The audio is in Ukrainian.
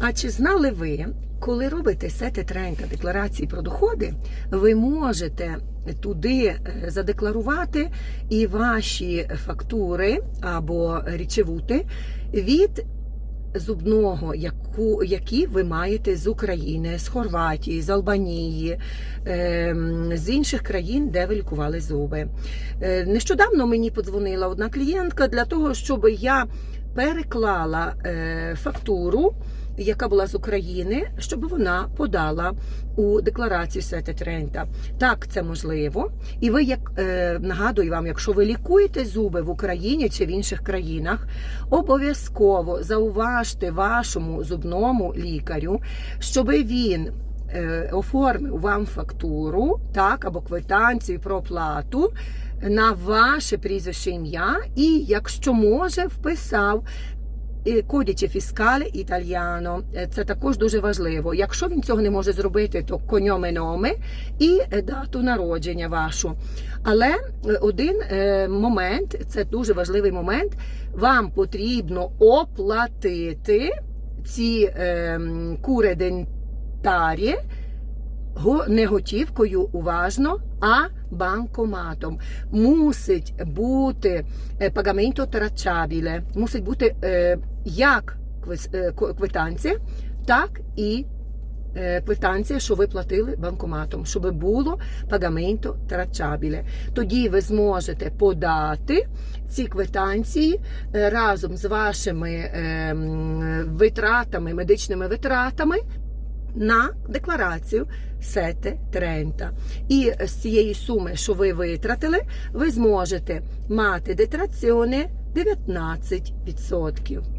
А чи знали ви, коли робите сети тренка декларації про доходи, ви можете туди е, задекларувати і ваші фактури або річевути від зубного, яку, які ви маєте з України, з Хорватії, з Албанії, ем, з інших країн, де ви лікували зуби. Е, Нещодавно мені подзвонила одна клієнтка для того, щоб я переклала е, фактуру, яка була з України, щоб вона подала у декларацію Сетет Рента. Так, це можливо. І ви, як е, нагадую вам, якщо ви лікуєте зуби в Україні чи в інших країнах, обов'язково зауважте вашому зубному лікарю, щоб він. е, Оформив вам фактуру, так, або квитанцію про оплату на ваше прізвище ім'я, і, якщо може, вписав е, кодіче фіскале італіано. Е, Це також дуже важливо. Якщо він цього не може зробити, то коньоме номе і е, дату народження вашу. Але е, один момент, це дуже важливий момент, вам потрібно оплатити ці е, м, кури дентарі не готівкою уважно, а банкоматом. Мусить бути пагаменто трачабіле, мусить бути як е, квитанція, так і е, квитанція, що ви платили банкоматом, щоб було пагаменто трачабіле. Тоді ви зможете подати ці квитанції е, разом з вашими витратами, медичними витратами на декларацію Сете Трента. І з цієї суми, що ви витратили, ви зможете мати детраціоне 19%.